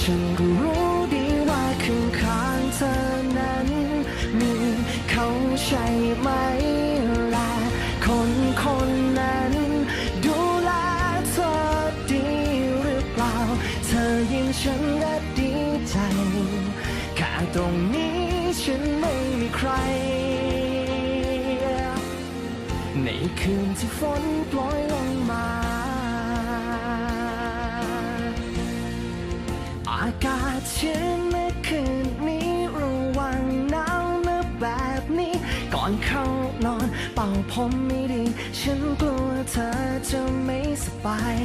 ฉันก็รู้ดีว่าข้างข้างเธอนั้น มีเขาใช่ไหมล่ะคนคนนั้น ดูแลเธอดีหรือเปล่า เธอยิ่งฉันก็ดีใจแค่ตรงนี้ฉันไม่มีใคร ในคืนที่ฝนโปรยลง ชื้นเมื่อคืนนี้ระวังหนาวเมื่อแบบนี้ ก่อนเข้านอนเป่าผมไม่ดี ฉันกลัวเธอจะไม่สบาย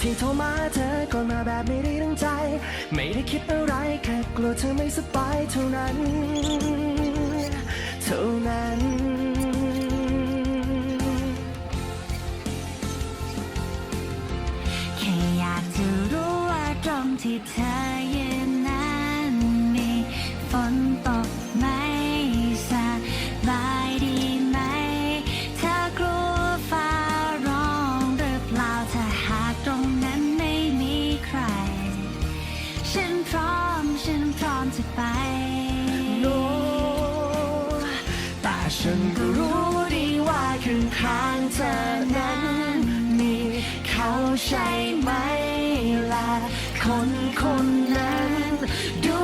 ที่โทรมาเธอก่อนมาแบบไม่ได้ตั้งใจ ไม่ได้คิดอะไรแค่กลัวเธอไม่สบายเท่านั้น เท่านั้นแค่อยากจะรู้ว่าตรงที่เธอ พร้อม ฉันพร้อมจะไปโนแต่ฉันก็รู้ดีว่าข้างข้างเธอนั้น มีเขาใช่ไหมล่ะคนคนนั้นดู